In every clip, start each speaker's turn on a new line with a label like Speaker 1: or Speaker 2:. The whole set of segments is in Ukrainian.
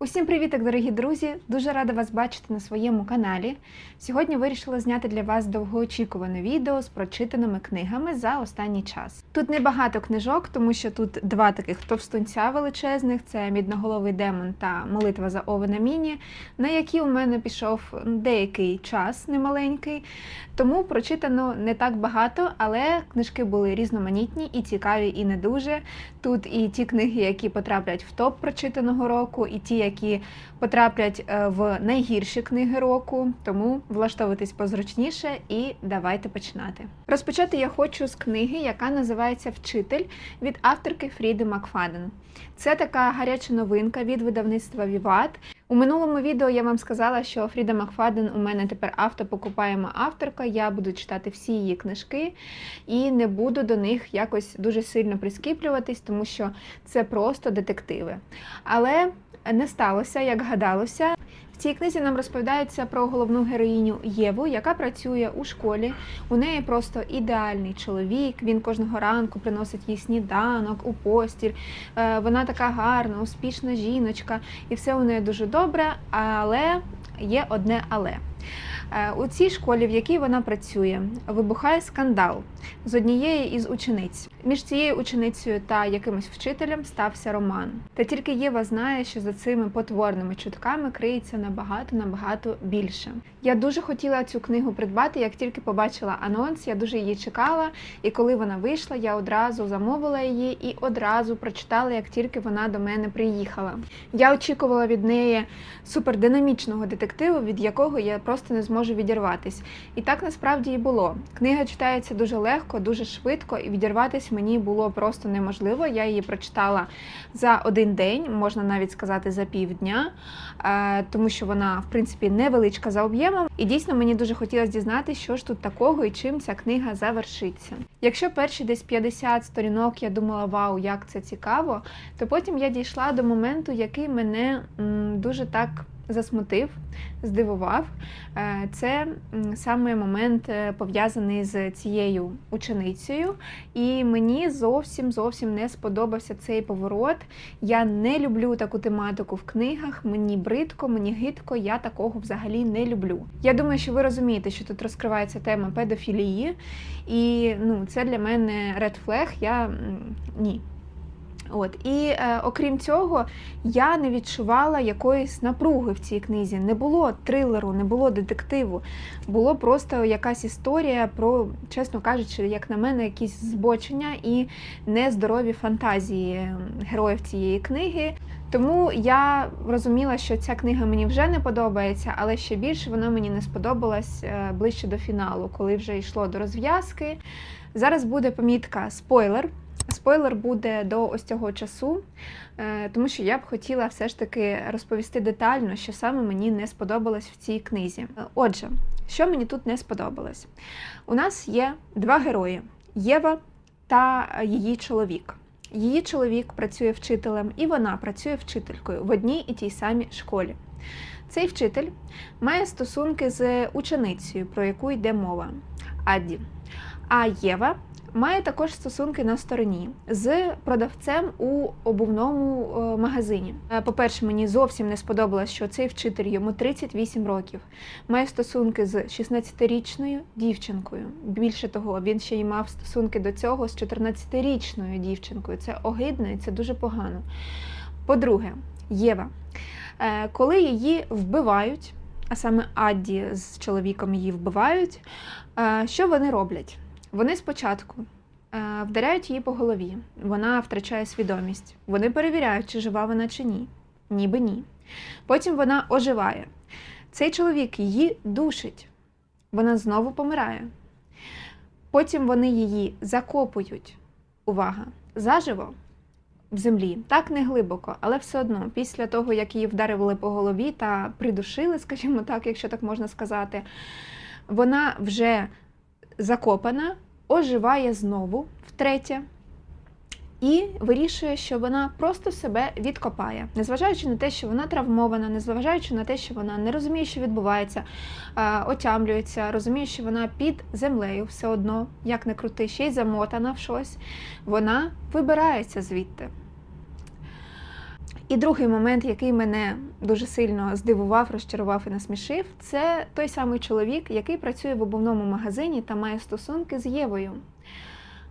Speaker 1: Усім привіток, дорогі друзі! Дуже рада вас бачити на своєму каналі. Сьогодні вирішила зняти для вас довгоочікуване відео з прочитаними книгами за останній час. Тут небагато книжок, тому що тут два таких товстунця величезних: це Мідноголовий демон та Молитва за Овена Міні, на які у мене пішов деякий час немаленький. Тому прочитано не так багато, але книжки були різноманітні і цікаві, і не дуже. Тут і ті книги, які потраплять в топ прочитаного року, і ті, які потраплять е, в найгірші книги року. Тому влаштовуйтесь позручніше і давайте починати. Розпочати я хочу з книги, яка називається Вчитель від авторки Фріди Макфаден. Це така гаряча новинка від видавництва Віват. У минулому відео я вам сказала, що Фріда Макфаден у мене тепер автопокупаєма авторка. Я буду читати всі її книжки і не буду до них якось дуже сильно прискіплюватись, тому що це просто детективи. Але не сталося, як гадалося. В цій книзі нам розповідається про головну героїню Єву, яка працює у школі. У неї просто ідеальний чоловік. Він кожного ранку приносить їй сніданок у постіль. Е, Вона така гарна, успішна жіночка, і все у неї дуже добре. Але є одне але. Е, У цій школі, в якій вона працює, вибухає скандал з однією із учениць. Між цією ученицею та якимось вчителем стався роман. Та тільки Єва знає, що за цими потворними чутками криється набагато набагато більше. Я дуже хотіла цю книгу придбати, як тільки побачила анонс. Я дуже її чекала, і коли вона вийшла, я одразу замовила її і одразу прочитала, як тільки вона до мене приїхала. Я очікувала від неї супердинамічного детективу, від якого я просто не зможу відірватись. І так насправді і було. Книга читається дуже легко, дуже швидко, і відірватися мені було просто неможливо. Я її прочитала за один день, можна навіть сказати за півдня, е, тому що вона, в принципі, невеличка за об'ємом. І дійсно мені дуже хотілося дізнатися, що ж тут такого і чим ця книга завершиться. Якщо перші десь 50 сторінок я думала, вау, як це цікаво, то потім я дійшла до моменту, який мене м, дуже так засмутив, здивував. Е, Це саме момент е, пов'язаний з цією ученицею, і мені зовсім зовсім не сподобався цей поворот. Я не люблю таку тематику в книгах. Мені бридко, мені гидко, я такого взагалі не люблю. Я думаю, що ви розумієте, що тут розкривається тема педофілії, і ну, це для мене red flag, Я ні. От і е, окрім цього, я не відчувала якоїсь напруги в цій книзі. Не було трилеру, не було детективу. Було просто якась історія про, чесно кажучи, як на мене, якісь збочення і нездорові фантазії героїв цієї книги. Тому я розуміла, що ця книга мені вже не подобається, але ще більше вона мені не сподобалась е, ближче до фіналу, коли вже йшло до розв'язки. Зараз буде помітка спойлер. Спойлер буде до ось цього часу, е, тому що я б хотіла все ж таки розповісти детально, що саме мені не сподобалось в цій книзі. Е, Отже, що мені тут не сподобалось? У нас є два герої: Єва та її чоловік. Її чоловік працює вчителем, і вона працює вчителькою в одній і тій самій школі. Цей вчитель має стосунки з ученицею, про яку йде мова Адді. А Єва має також стосунки на стороні з продавцем у обувному е, магазині. Е, По-перше, мені зовсім не сподобалось, що цей вчитель йому 38 років, має стосунки з 16-річною дівчинкою. Більше того, він ще й мав стосунки до цього з 14-річною дівчинкою. Це огидно і це дуже погано. По-друге, Єва, Е, коли її вбивають, а саме Адді з чоловіком її вбивають, що вони роблять? Вони спочатку е, вдаряють її по голові, вона втрачає свідомість. Вони перевіряють, чи жива вона чи ні. Ніби ні. Потім вона оживає. Цей чоловік її душить, вона знову помирає. Потім вони її закопують. Увага! Заживо в землі, так не глибоко, але все одно, після того, як її вдарили по голові та придушили, скажімо так, якщо так можна сказати, вона вже закопана, оживає знову втретє. І вирішує, що вона просто себе відкопає, незважаючи на те, що вона травмована, незважаючи на те, що вона не розуміє, що відбувається, отямлюється, розуміє, що вона під землею все одно, як не крути, ще й замотана в щось, вона вибирається звідти. І другий момент, який мене дуже сильно здивував, розчарував і насмішив, це той самий чоловік, який працює в обувному магазині та має стосунки з Євою.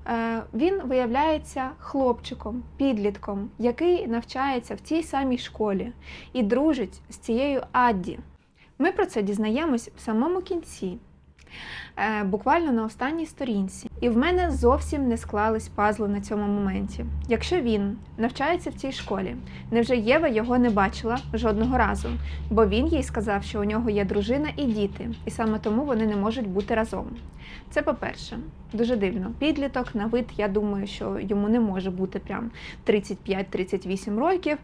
Speaker 1: Е, Він виявляється хлопчиком, підлітком, який навчається в тій самій школі і дружить з цією Адді. Ми про це дізнаємось в самому кінці, буквально на останній сторінці. І в мене зовсім не склались пазли на цьому моменті. Якщо він навчається в цій школі, невже Єва його не бачила жодного разу, бо він їй сказав, що у нього є дружина і діти, і саме тому вони не можуть бути разом. Це по-перше, дуже дивно. Підліток на вид, я думаю, що йому не може бути прям 35-38 років.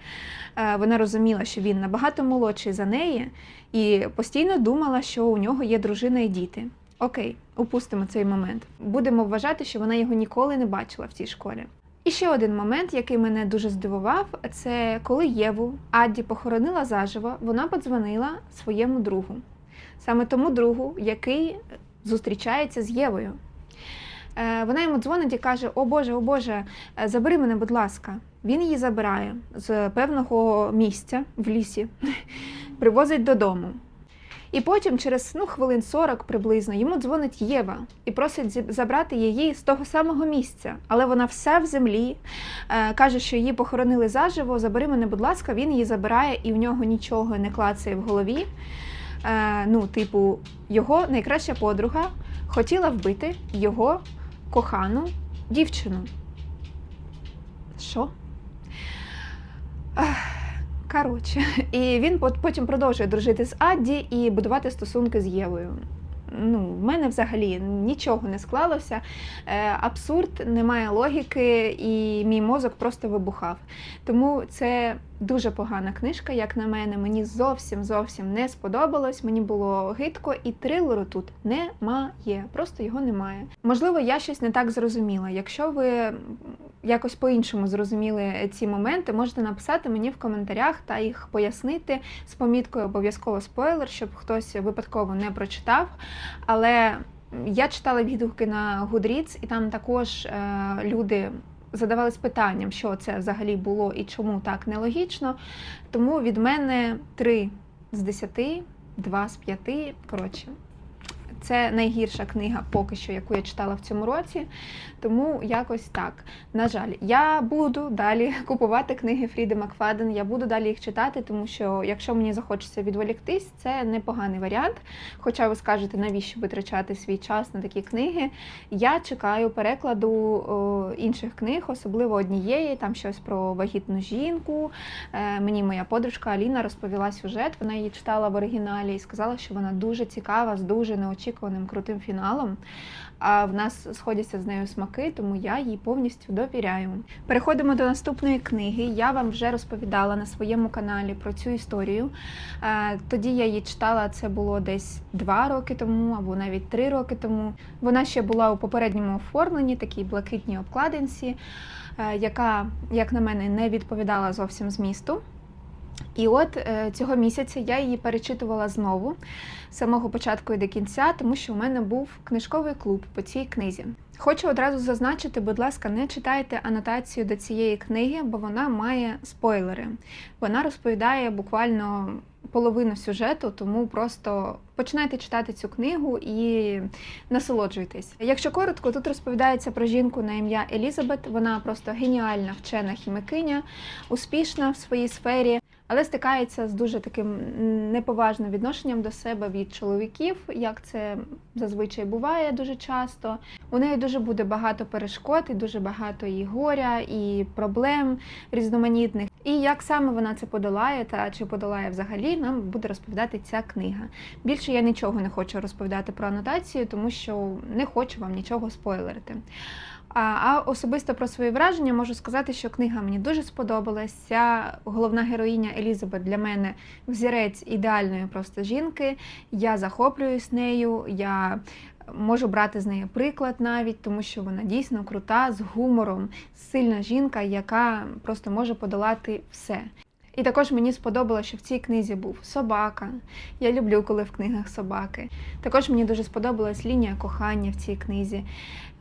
Speaker 1: Е, Вона розуміла, що він набагато молодший за неї, і постійно думала, що у нього є дружина і діти. Окей, упустимо цей момент. Будемо вважати, що вона його ніколи не бачила в цій школі. І ще один момент, який мене дуже здивував, це коли Єву Адді похоронила заживо, вона подзвонила своєму другу, саме тому другу, який зустрічається з Євою. Е, Вона йому дзвонить і каже: О Боже, о Боже, е, забери мене, будь ласка. Він її забирає з певного місця в лісі, привозить додому. І потім, через ну, хвилин 40 приблизно, йому дзвонить Єва і просить забрати її з того самого місця. Але вона вся в землі, е, каже, що її похоронили заживо. Забери мене, будь ласка, він її забирає, і в нього нічого не клацає в голові. Е, ну, типу, його найкраща подруга хотіла вбити його кохану дівчину. Що? Коротше, і він потім продовжує дружити з Адді і будувати стосунки з Євою. Ну, в мене взагалі нічого не склалося. Е, абсурд, немає логіки, і мій мозок просто вибухав. Тому це дуже погана книжка, як на мене. Мені зовсім зовсім не сподобалось. Мені було гидко, і трилеру тут немає. Просто його немає. Можливо, я щось не так зрозуміла. Якщо ви якось по-іншому зрозуміли ці моменти, можете написати мені в коментарях та їх пояснити з поміткою обов'язково спойлер, щоб хтось випадково не прочитав. Але я читала відгуки на Goodreads, і там також е, люди задавались питанням, що це взагалі було і чому так нелогічно. Тому від мене 3 з 10, 2 з 5, коротше. Це найгірша книга поки що, яку я читала в цьому році. Тому якось так. На жаль, я буду далі купувати книги Фріди Макфаден. Я буду далі їх читати, тому що якщо мені захочеться відволіктись, це непоганий варіант. Хоча ви скажете, навіщо витрачати свій час на такі книги. Я чекаю перекладу о, інших книг, особливо однієї, там щось про вагітну жінку. Е, мені моя подружка Аліна розповіла сюжет. Вона її читала в оригіналі і сказала, що вона дуже цікава, з дуже неочікуваним крутим фіналом. А в нас сходяться з нею смаки, тому я їй повністю довіряю. Переходимо до наступної книги. Я вам вже розповідала на своєму каналі про цю історію. Е, Тоді я її читала, це було десь два роки тому або навіть три роки тому. Вона ще була у попередньому оформленні, такій блакитній обкладинці, е, яка, як на мене, не відповідала зовсім змісту. І от е, цього місяця я її перечитувала знову з самого початку і до кінця, тому що у мене був книжковий клуб по цій книзі. Хочу одразу зазначити, будь ласка, не читайте анотацію до цієї книги, бо вона має спойлери. Вона розповідає буквально половину сюжету, тому просто починайте читати цю книгу і насолоджуйтесь. Якщо коротко, тут розповідається про жінку на ім'я Елізабет. Вона просто геніальна вчена хімікиня, успішна в своїй сфері. Але стикається з дуже таким неповажним відношенням до себе від чоловіків, як це зазвичай буває дуже часто. У неї дуже буде багато перешкод, і дуже багато і горя, і проблем різноманітних. І як саме вона це подолає, та чи подолає взагалі, нам буде розповідати ця книга. Більше я нічого не хочу розповідати про анотацію, тому що не хочу вам нічого спойлерити. А, особисто про свої враження можу сказати, що книга мені дуже сподобалась. Ця головна героїня Елізабет для мене взірець ідеальної просто жінки. Я захоплююсь нею. Я можу брати з неї приклад навіть, тому що вона дійсно крута, з гумором, сильна жінка, яка просто може подолати все. І також мені сподобалося, що в цій книзі був собака. Я люблю, коли в книгах собаки. Також мені дуже сподобалась лінія кохання в цій книзі.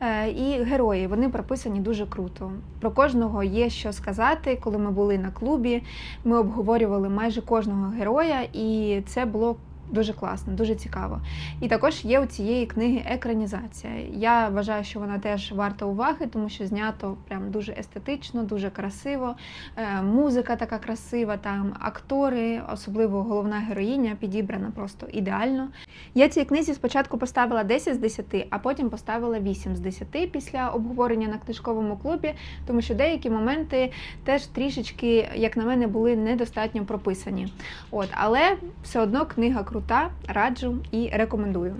Speaker 1: Е, І герої вони прописані дуже круто. Про кожного є що сказати. Коли ми були на клубі, ми обговорювали майже кожного героя, і це було. Дуже класно, дуже цікаво. І також є у цієї книги екранізація. Я вважаю, що вона теж варта уваги, тому що знято прям дуже естетично, дуже красиво. Е, Музика така красива, там актори, особливо головна героїня, підібрана просто ідеально. Я цій книзі спочатку поставила 10 з 10, а потім поставила 8 з 10 після обговорення на книжковому клубі, тому що деякі моменти теж трішечки, як на мене, були недостатньо прописані. От, але все одно книга крута, раджу і рекомендую.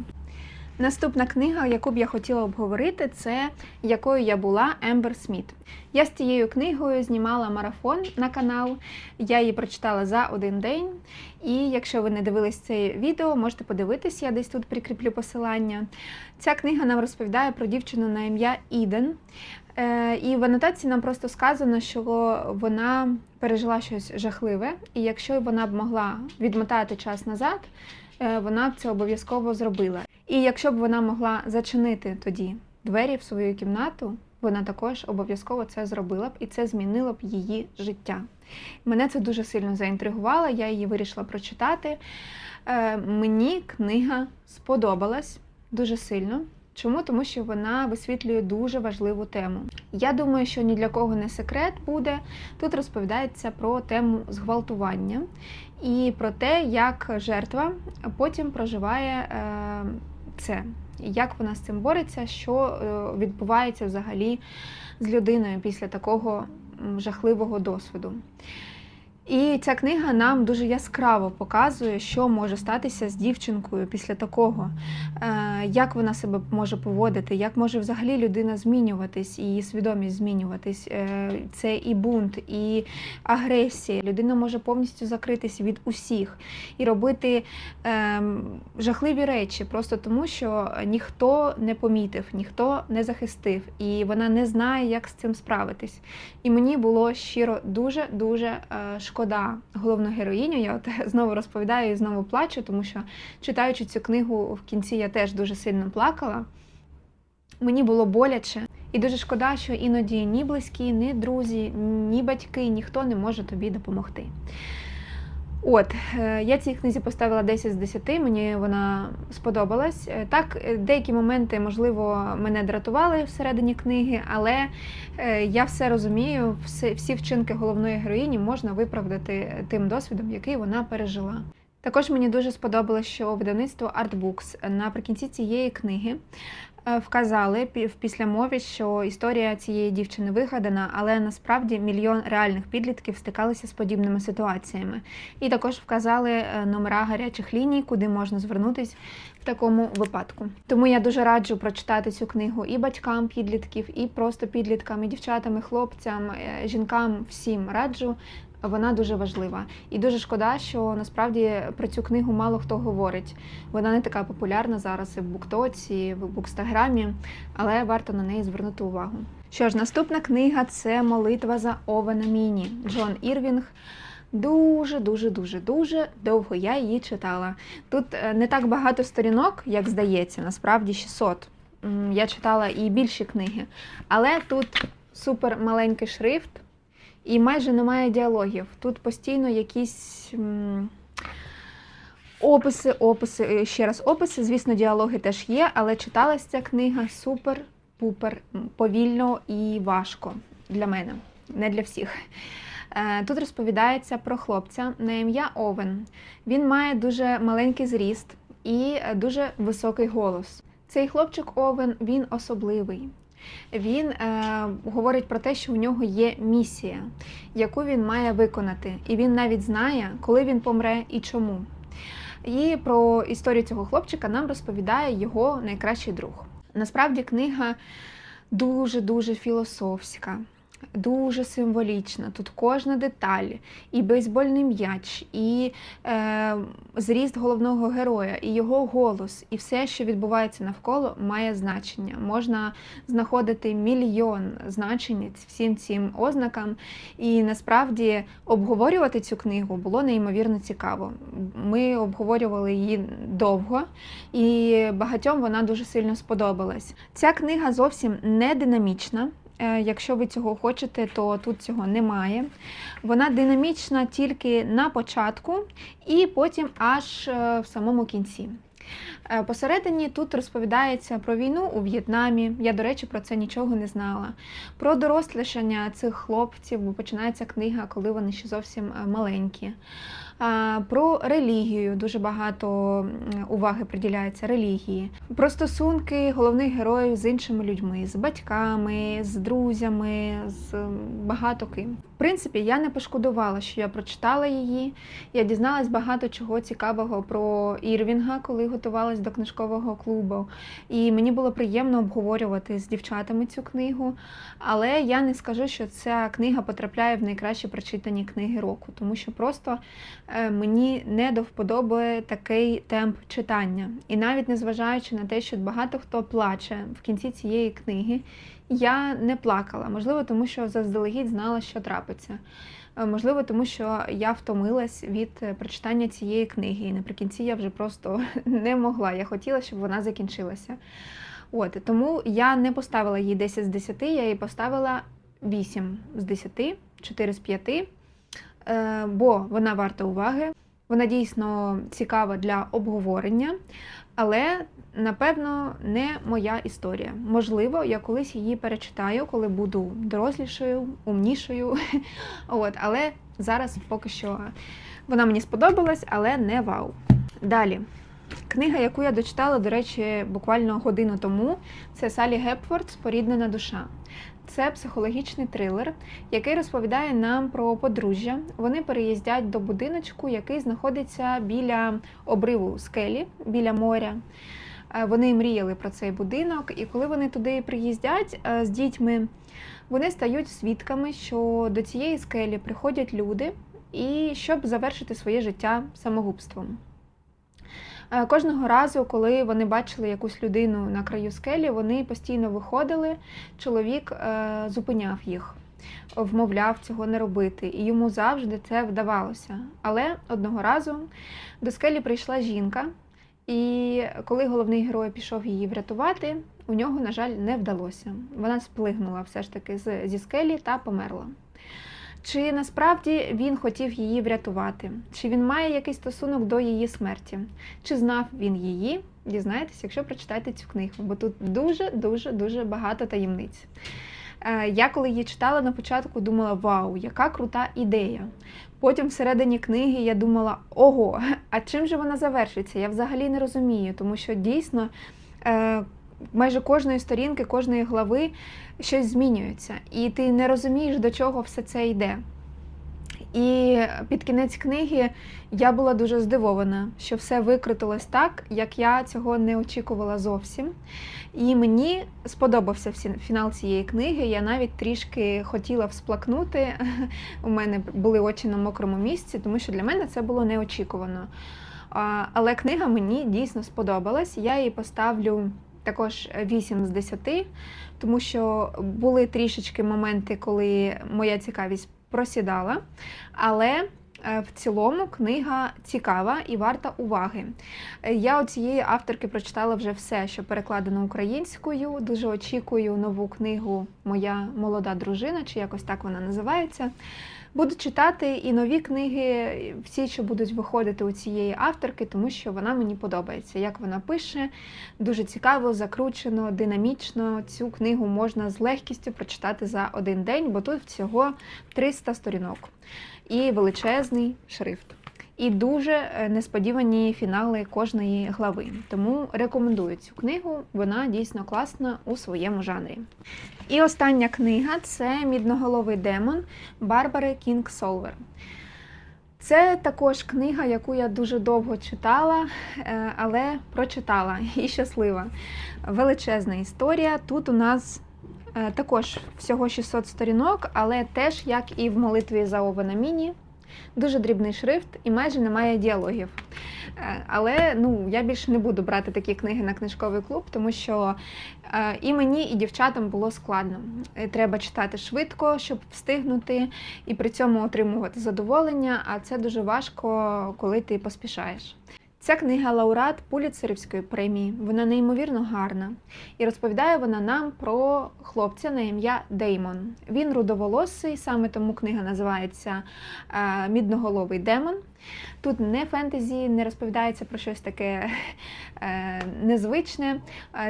Speaker 1: Наступна книга, яку б я хотіла обговорити, це якою я була Ембер Сміт. Я з цією книгою знімала марафон на канал. Я її прочитала за один день. І якщо ви не дивились це відео, можете подивитись, я десь тут прикріплю посилання. Ця книга нам розповідає про дівчину на ім'я Іден. Е, І в анотації нам просто сказано, що вона пережила щось жахливе, і якщо вона б могла відмотати час назад, е, вона б це обов'язково зробила. І якщо б вона могла зачинити тоді двері в свою кімнату, вона також обов'язково це зробила б, і це змінило б її життя. Мене це дуже сильно заінтригувало, я її вирішила прочитати. Е, Мені книга сподобалась дуже сильно. Чому? Тому що вона висвітлює дуже важливу тему. Я думаю, що ні для кого не секрет буде. Тут розповідається про тему зґвалтування і про те, як жертва потім проживає е, це, як вона з цим бореться, що е, відбувається взагалі з людиною після такого жахливого досвіду. І ця книга нам дуже яскраво показує, що може статися з дівчинкою після такого, Е, як вона себе може поводити, як може взагалі людина змінюватись, її свідомість змінюватись. Е, Це і бунт, і агресія. Людина може повністю закритися від усіх і робити ем, жахливі речі, просто тому, що ніхто не помітив, ніхто не захистив, і вона не знає, як з цим справитись. І мені було щиро дуже дуже е, шкода головну героїню. Я от знову розповідаю і знову плачу, тому що читаючи цю книгу в кінці, я теж дуже сильно плакала. Мені було боляче, і дуже шкода, що іноді ні близькі, ні друзі, ні батьки, ніхто не може тобі допомогти. От, е, я цій книзі поставила 10 з 10, мені вона сподобалась. Е, Так, е, деякі моменти, можливо, мене дратували всередині книги, але я все розумію, всі, вчинки головної героїні можна виправдати тим досвідом, який вона пережила. Також мені дуже сподобалось, що видавництво Artbooks наприкінці цієї книги вказали пі- в післямові, що історія цієї дівчини вигадана, але насправді мільйон реальних підлітків стикалися з подібними ситуаціями. І також вказали е, номера гарячих ліній, куди можна звернутись в такому випадку. Тому я дуже раджу прочитати цю книгу і батькам підлітків, і просто підліткам, і дівчатам, і хлопцям, е, жінкам всім раджу. Вона дуже важлива. І дуже шкода, що насправді про цю книгу мало хто говорить. Вона не така популярна зараз і в Буктоці, в Букстаграмі, але варто на неї звернути увагу. Що ж, наступна книга це Молитва за Овена Міні Джон Ірвінг. Дуже, дуже, дуже, дуже довго я її читала. Тут е, не так багато сторінок, як здається, насправді 600. Я читала і більші книги, але тут супер маленький шрифт і майже немає діалогів. Тут постійно якісь. Описи, описи, е, ще раз описи. Звісно, діалоги теж є, але читалась ця книга супер-пупер повільно і важко для мене, не для всіх. Е, Тут розповідається про хлопця на ім'я Овен. Він має дуже маленький зріст і е, дуже високий голос. Цей хлопчик Овен він особливий. Він е, говорить про те, що у нього є місія, яку він має виконати, і він навіть знає, коли він помре і чому. І про історію цього хлопчика нам розповідає його найкращий друг. Насправді книга дуже-дуже філософська. Дуже символічна. Тут кожна деталь, і бейсбольний м'яч, і е, зріст головного героя, і його голос, і все, що відбувається навколо, має значення. Можна знаходити мільйон значень всім цим ознакам. І насправді обговорювати цю книгу було неймовірно цікаво. Ми обговорювали її довго, і багатьом вона дуже сильно сподобалась. Ця книга зовсім не динамічна. Е, Якщо ви цього хочете, то тут цього немає. Вона динамічна тільки на початку і потім аж е, в самому кінці. Е, Посередині тут розповідається про війну у В'єтнамі. Я, до речі, про це нічого не знала. Про дорослішання цих хлопців, бо починається книга, коли вони ще зовсім е, маленькі. Про релігію дуже багато уваги приділяється релігії, про стосунки головних героїв з іншими людьми, з батьками, з друзями, з багато ким. Принципі, я не пошкодувала, що я прочитала її. Я дізналась багато чого цікавого про Ірвінга, коли готувалась до книжкового клубу. І мені було приємно обговорювати з дівчатами цю книгу. Але я не скажу, що ця книга потрапляє в найкращі прочитані книги року, тому що просто е, мені не до вподоби такий темп читання. І навіть незважаючи на те, що багато хто плаче в кінці цієї книги, я не плакала. Можливо, тому що заздалегідь знала, що трапиться. Е, Можливо, тому що я втомилась від е, прочитання цієї книги, і наприкінці я вже просто не могла. Я хотіла, щоб вона закінчилася. От тому я не поставила їй 10 з 10, я їй поставила 8 з 10, 4 з 5, е, бо вона варта уваги. Вона дійсно цікава для обговорення, але напевно не моя історія. Можливо, я колись її перечитаю, коли буду дорослішою, умнішою. От, але зараз поки що вона мені сподобалась, але не вау. Далі. Книга, яку я дочитала, до речі, буквально годину тому, це Салі Гепфорд Споріднена душа. Це психологічний трилер, який розповідає нам про подружжя. Вони переїздять до будиночку, який знаходиться біля обриву скелі, біля моря. Е, Вони мріяли про цей будинок, і коли вони туди приїздять е, з дітьми, вони стають свідками, що до цієї скелі приходять люди, і щоб завершити своє життя самогубством. Е, Кожного разу, коли вони бачили якусь людину на краю скелі, вони постійно виходили, чоловік е, зупиняв їх, вмовляв цього не робити, і йому завжди це вдавалося. Але одного разу до скелі прийшла жінка, і коли головний герой пішов її врятувати, у нього, на жаль, не вдалося. Вона сплигнула все ж таки зі скелі та померла. Чи насправді він хотів її врятувати? Чи він має якийсь стосунок до її смерті? Чи знав він її? Дізнаєтесь, якщо прочитаєте цю книгу, бо тут дуже дуже дуже багато таємниць. Е, Я коли її читала на початку, думала: вау, яка крута ідея. Потім всередині книги я думала: ого, а чим же вона завершиться? Я взагалі не розумію, тому що дійсно е, майже кожної сторінки, кожної глави щось змінюється, і ти не розумієш, до чого все це йде. І під кінець книги я була дуже здивована, що все викрутилось так, як я цього не очікувала зовсім. І мені сподобався фінал цієї книги. Я навіть трішки хотіла всплакнути. У мене були очі на мокрому місці, тому що для мене це було неочікувано. Але книга мені дійсно сподобалась. Я їй поставлю також 8 з 10, тому що були трішечки моменти, коли моя цікавість просідала. Але е, в цілому книга цікава і варта уваги. Я у цієї авторки прочитала вже все, що перекладено українською. Дуже очікую нову книгу Моя молода дружина, чи якось так вона називається. Буду читати і нові книги, всі, що будуть виходити у цієї авторки, тому що вона мені подобається. Як вона пише, дуже цікаво, закручено, динамічно. Цю книгу можна з легкістю прочитати за один день, бо тут всього 300 сторінок і величезний шрифт. І дуже е, несподівані фінали кожної глави. Тому рекомендую цю книгу, вона дійсно класна у своєму жанрі. І остання книга це Мідноголовий демон Барбари Кінг Солвер. Це також книга, яку я дуже довго читала, е, але прочитала і щаслива. Величезна історія. Тут у нас Е, Також всього 600 сторінок, але теж, як і в молитві за Овена Міні, дуже дрібний шрифт і майже немає діалогів. Е, Але ну, я більше не буду брати такі книги на книжковий клуб, тому що е, і мені, і дівчатам було складно. Е, Треба читати швидко, щоб встигнути, і при цьому отримувати задоволення, а це дуже важко, коли ти поспішаєш. Ця книга лауреат Пуліцерівської премії. Вона неймовірно гарна. І розповідає вона нам про хлопця на ім'я Деймон. Він рудоволосий, саме тому книга називається е, Мідноголовий демон. Тут не фентезі, не розповідається про щось таке е, незвичне.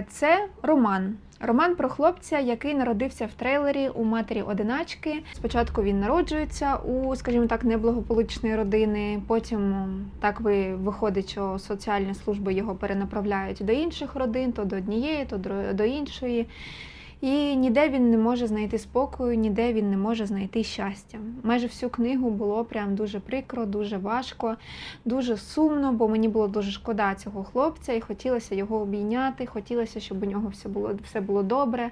Speaker 1: Це роман. Роман про хлопця, який народився в трейлері у матері одиначки. Спочатку він народжується у, скажімо так, неблагополучної родини. Потім так ви виходить, що соціальні служби його перенаправляють до інших родин, то до однієї, то до іншої. І ніде він не може знайти спокою, ніде він не може знайти щастя. Майже всю книгу було прям дуже прикро, дуже важко, дуже сумно, бо мені було дуже шкода цього хлопця, і хотілося його обійняти, хотілося, щоб у нього все було, все було добре.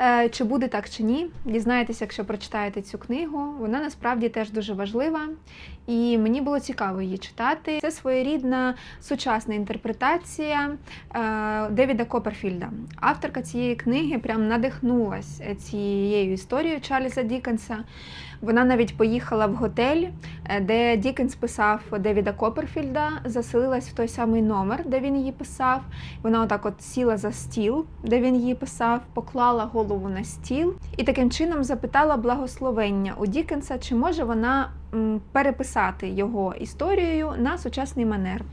Speaker 1: Е, Чи буде так чи ні, дізнаєтеся, якщо прочитаєте цю книгу. Вона насправді теж дуже важлива, і мені було цікаво її читати. Це своєрідна сучасна інтерпретація е, Девіда Копперфільда. Авторка цієї книги прям надихнулась е, цією історією Чарльза Дікенса. Вона навіть поїхала в готель, е, де Дікенс писав Девіда Копперфільда, заселилась в той самий номер, де він її писав. Вона отак от сіла за стіл, де він її писав, поклала голову на стіл і таким чином запитала благословення у Дікенса, чи може вона переписати його історією на сучасний манер.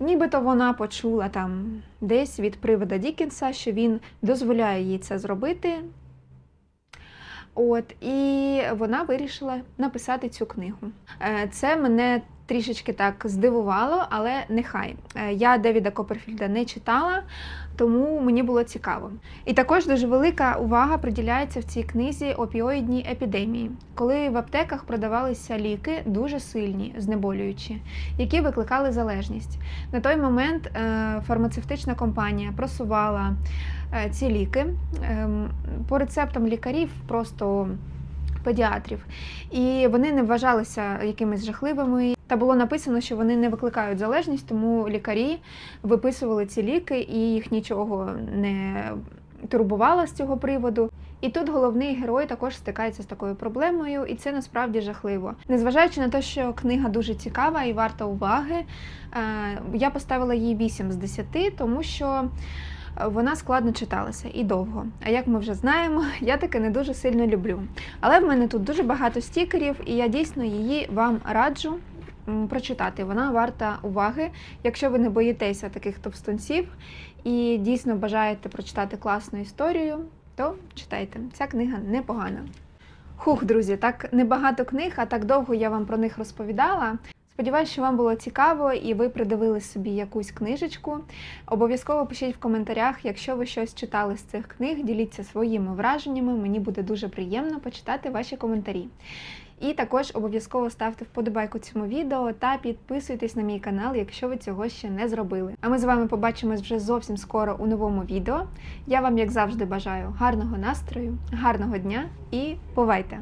Speaker 1: Нібито вона почула там десь від привода Дікенса, що він дозволяє їй це зробити. От, і вона вирішила написати цю книгу. Е, Це мене трішечки так здивувало, але нехай. Е, Я Девіда Коперфільда не читала, тому мені було цікаво. І також дуже велика увага приділяється в цій книзі опіоїдній епідемії, коли в аптеках продавалися ліки дуже сильні, знеболюючі, які викликали залежність. На той момент е, фармацевтична компанія просувала е, ці ліки ем, по рецептам лікарів, просто педіатрів, і вони не вважалися якимись жахливими. Та було написано, що вони не викликають залежність, тому лікарі виписували ці ліки, і їх нічого не турбувало з цього приводу. І тут головний герой також стикається з такою проблемою, і це насправді жахливо. Незважаючи на те, що книга дуже цікава і варта уваги, е, я поставила їй 8 з 10, тому що вона складно читалася і довго. А як ми вже знаємо, я таке не дуже сильно люблю. Але в мене тут дуже багато стікерів, і я дійсно її вам раджу прочитати. Вона варта уваги, якщо ви не боїтеся таких товстунців і дійсно бажаєте прочитати класну історію, то читайте. Ця книга непогана. Хух, друзі, так небагато книг, а так довго я вам про них розповідала. Сподіваюсь, що вам було цікаво і ви придивили собі якусь книжечку. Обов'язково пишіть в коментарях, якщо ви щось читали з цих книг, діліться своїми враженнями. Мені буде дуже приємно почитати ваші коментарі. І також обов'язково ставте вподобайку цьому відео та підписуйтесь на мій канал, якщо ви цього ще не зробили. А ми з вами побачимось вже зовсім скоро у новому відео. Я вам, як завжди, бажаю гарного настрою, гарного дня і бувайте!